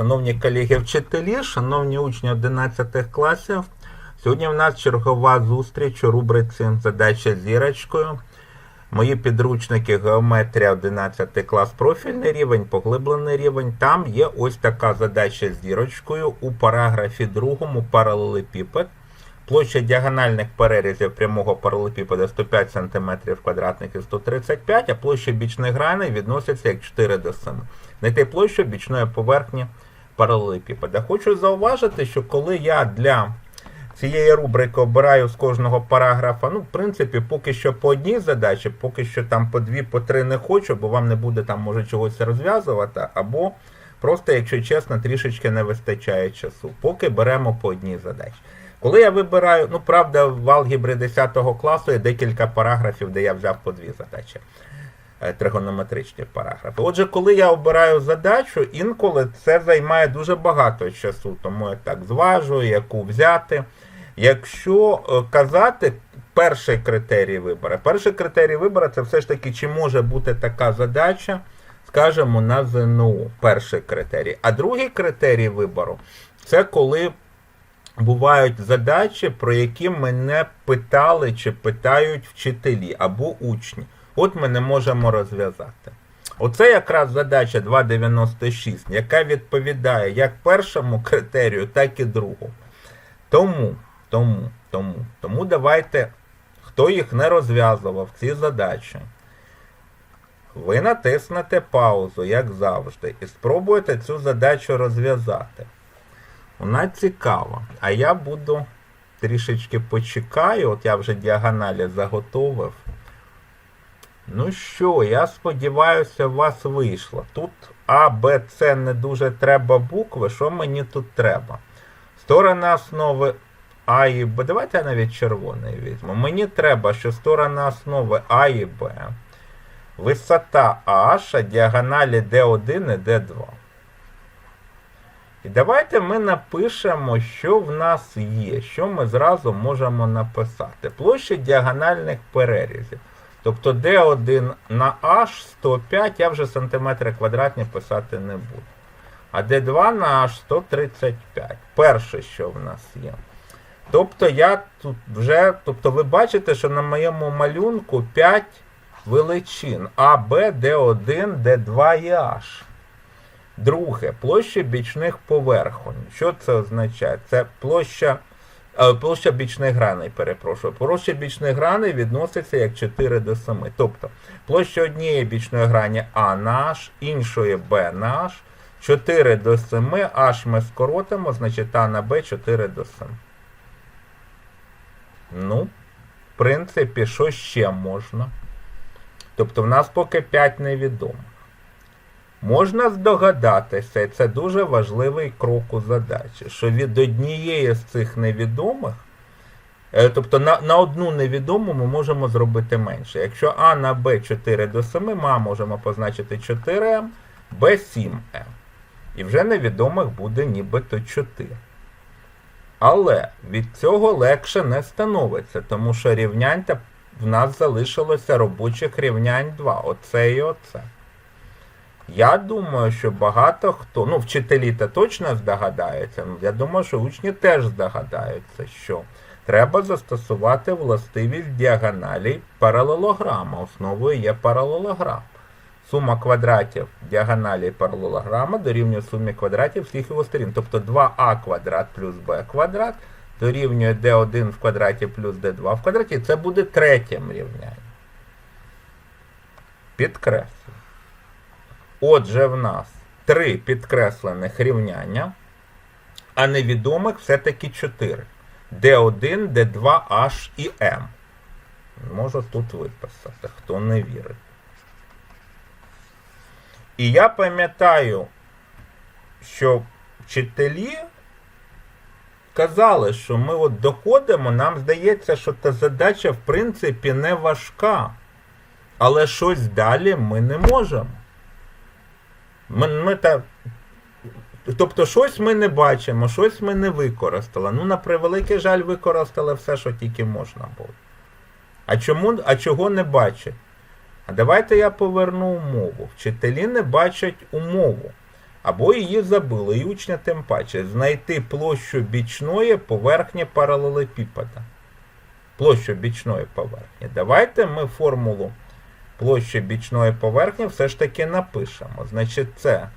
Шановні колеги вчителі, шановні учні 11 класів, сьогодні в нас чергова зустріч у рубриці Задача зірочкою. Мої підручники геометрія 11 клас профільний рівень, поглиблений рівень. Там є ось така задача зірочкою у параграфі 2 паралелепіпед. Площа діагональних перерізів прямого паралелепіпеда 105 см і 135, а площа бічних граней відноситься як 4 до 7. Знайти площу бічної поверхні паралелепіпеда. Хочу зауважити, що коли я для цієї рубрики обираю з кожного параграфа, ну, в принципі, поки що по одній задачі, поки що там по дві, по три не хочу, бо вам не буде там може чогось розв'язувати, або просто, якщо чесно, трішечки не вистачає часу. Поки беремо по одній задачі. Коли я вибираю, ну правда, в алгебрі 10 класу є декілька параграфів, де я взяв по дві задачі. Е, Тригонометричні параграфи. Отже, коли я обираю задачу, інколи це займає дуже багато часу, тому я так зважую, яку взяти. Якщо е, казати, перший критерій вибору. Перший критерій вибору це все ж таки, чи може бути така задача, скажімо, на ЗНО. Перший критерій. А другий критерій вибору це коли бувають задачі, про які мене питали чи питають вчителі або учні. От ми не можемо розв'язати. Оце якраз задача 2.96, яка відповідає як першому критерію, так і другому. Тому, тому, тому, тому давайте, хто їх не розв'язував, ці задачі, ви натиснете паузу, як завжди, і спробуєте цю задачу розв'язати. Вона цікава. А я буду трішечки почекаю, от я вже діагоналі заготовив. Ну що, я сподіваюся, у вас вийшло. Тут А, Б, С не дуже треба букви. Що мені тут треба? Сторона основи А і Б. Давайте я навіть червоний візьму. Мені треба, що сторона основи А і Б. Висота H, діагоналі D1 і D2. І давайте ми напишемо, що в нас є, що ми зразу можемо написати. Площа діагональних перерізів. Тобто D1 на H 105, я вже сантиметри квадратні писати не буду. А D2 на H 135. Перше, що в нас є. Тобто я тут вже, тобто ви бачите, що на моєму малюнку 5 величин А, Б, Д1, Д2 і H. Друге, площа бічних поверхонь. Що це означає? Це площа площа бічних граней, перепрошую. Площа бічних граней відноситься як 4 до 7. Тобто площа однієї бічної грані А на H, іншої Б на H, 4 до 7, H ми скоротимо, значить А на Б 4 до 7. Ну, в принципі, що ще можна? Тобто в нас поки 5 невідомих. Можна здогадатися, і це дуже важливий крок у задачі, що від однієї з цих невідомих, е, тобто на, на одну невідому ми можемо зробити менше. Якщо А на Б 4 до 7, ми А можемо позначити 4М, Б 7М. І вже невідомих буде нібито 4. Але від цього легше не становиться, тому що рівнянь в нас залишилося робочих рівнянь 2. Оце і оце. Я думаю, що багато хто, ну, вчителі та точно здогадаються, ну, я думаю, що учні теж здогадаються, що треба застосувати властивість діагоналій паралелограма. Основою є паралелограм. Сума квадратів діагоналі паралелограма дорівнює сумі квадратів всіх його сторін. Тобто 2а квадрат плюс b квадрат дорівнює d1 в квадраті плюс d2 в квадраті. Це буде третє рівняння. Підкреслю. Отже, в нас три підкреслених рівняння, а невідомих все-таки 4. D1, D2, H і M. Можу тут виписати, хто не вірить. І я пам'ятаю, що вчителі казали, що ми от доходимо, нам здається, що та задача в принципі не важка. Але щось далі ми не можемо. Ми, ми та, тобто щось ми не бачимо, щось ми не використали. Ну, на превеликий жаль, використали все, що тільки можна було. А чому, а чого не бачать? А давайте я поверну умову. Вчителі не бачать умову. Або її забили, і учня тим паче. Знайти площу бічної поверхні паралелепіпеда. Площу бічної поверхні. Давайте ми формулу площі бічної поверхні все ж таки напишемо. Значить, це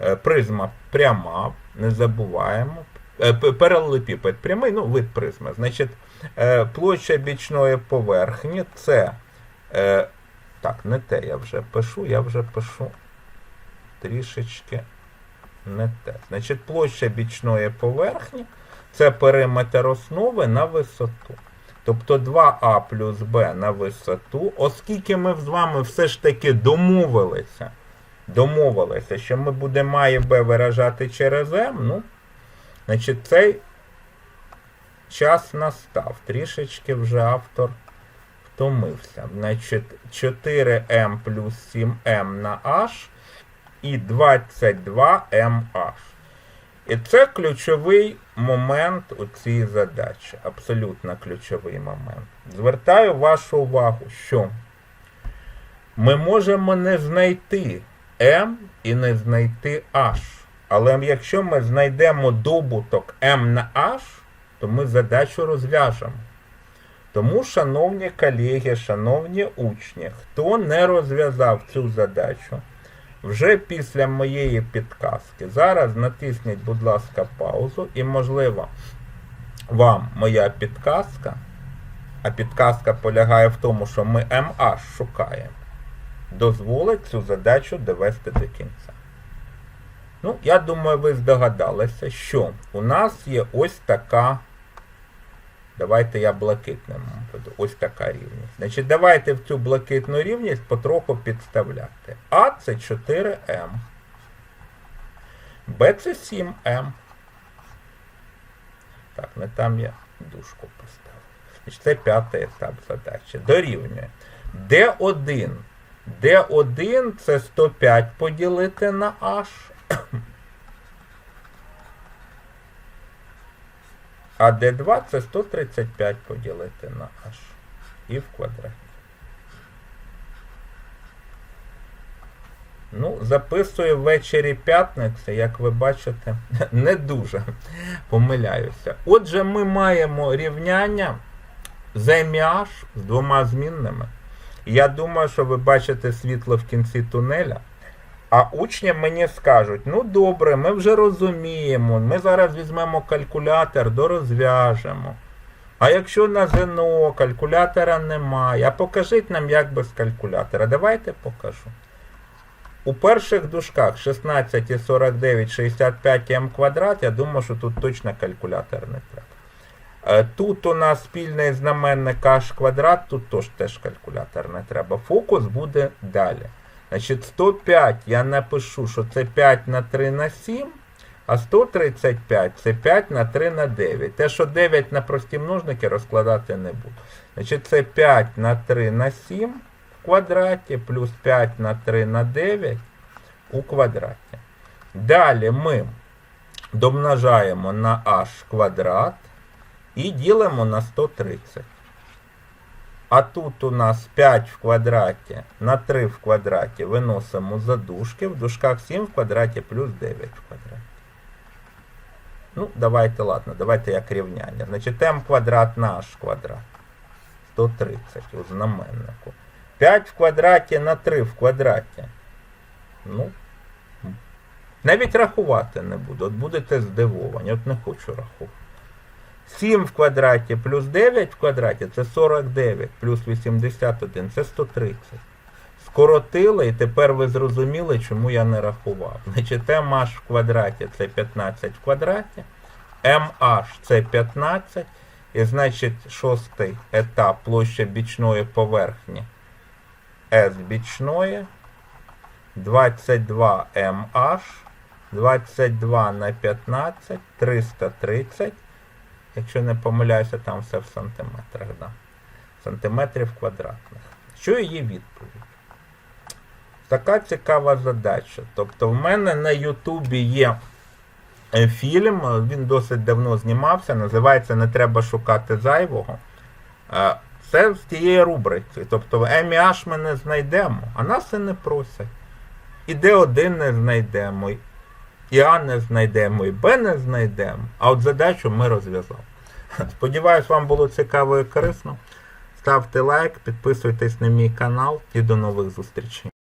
е, призма пряма, не забуваємо. Е, Паралелепіпед прямий, ну, вид призми. Значить, е, площа бічної поверхні це. Так, не те я вже пишу, я вже пишу трішечки не те. Значить, площа бічної поверхні це периметр основи на висоту. Тобто 2а плюс b на висоту, оскільки ми з вами все ж таки домовилися, домовилися, що ми будемо а і b виражати через m, ну, значить, цей час настав. Трішечки вже автор втомився. Значить, 4m плюс 7m на h і 22mh. І це ключовий момент у цій задачі. Абсолютно ключовий момент. Звертаю вашу увагу, що ми можемо не знайти m і не знайти h. Але якщо ми знайдемо добуток m на h, то ми задачу розв'яжемо. Тому, шановні колеги, шановні учні, хто не розв'язав цю задачу, вже після моєї підказки. Зараз натисніть, будь ласка, паузу, і, можливо, вам моя підказка, а підказка полягає в тому, що ми MH шукаємо, дозволить цю задачу довести до кінця. Ну, я думаю, ви здогадалися, що у нас є ось така. Давайте я блакитним веду. Ось така рівність. Значить, давайте в цю блакитну рівність потроху підставляти. А це 4М. Б це 7М. Так, не там я дужку поставив. Значить, це п'ятий етап задачі. Дорівнює. Д1. Д1 це 105 поділити на H. А d2 це 135 поділити на h і в квадраті. Ну, записую ввечері п'ятниці, як ви бачите, не дуже помиляюся. Отже, ми маємо рівняння з МІH з двома змінними. Я думаю, що ви бачите світло в кінці тунеля. А учні мені скажуть, ну добре, ми вже розуміємо, ми зараз візьмемо калькулятор, дорозв'яжемо. А якщо на ЗНО калькулятора немає, а покажіть нам як без калькулятора. Давайте покажу. У перших дужках 16 і 49, 65 м квадрат, я думаю, що тут точно калькулятор не треба. Е, Тут у нас спільний знаменник h квадрат, тут теж, теж калькулятор не треба. Фокус буде далі. Значить, 105 я напишу, що це 5 на 3 на 7, а 135 це 5 на 3 на 9. Те, що 9 на прості множники розкладати не буду. Значить, це 5 на 3 на 7 в квадраті, плюс 5 на 3 на 9 у квадраті. Далі ми домножаємо на h квадрат і ділимо на 130. А тут у нас 5 в квадраті на 3 в квадраті виносимо задушки, в дужках 7 в квадраті плюс 9 в квадраті. Ну, давайте, ладно, давайте як рівняння. Значить, m квадрат на h квадрат. 130 у знаменнику. 5 в квадраті на 3 в квадраті. Ну, навіть рахувати не буду. От будете здивовані. От не хочу рахувати. 7 в квадраті плюс 9 в квадраті це 49, плюс 81 це 130. Скоротили, і тепер ви зрозуміли, чому я не рахував. Значить, mh в квадраті це 15 в квадраті, mh це 15, і значить шостий етап площа бічної поверхні S бічної 22 mh, 22 на 15, 330. Якщо не помиляюся, там все в сантиметрах, да. Сантиметрів квадратних. Що її відповідь? Така цікава задача. Тобто в мене на Ютубі є е, фільм, він досить давно знімався, називається Не треба шукати зайвого. Е, Це з тієї рубрики. Тобто ЕМІАШ ми не знайдемо, а нас і не просять. І Д1 не знайдемо. і А не знайдемо, і Б не знайдемо, а от задачу ми розв'язали. Сподіваюсь, вам було цікаво і корисно. Ставте лайк, підписуйтесь на мій канал і до нових зустрічей.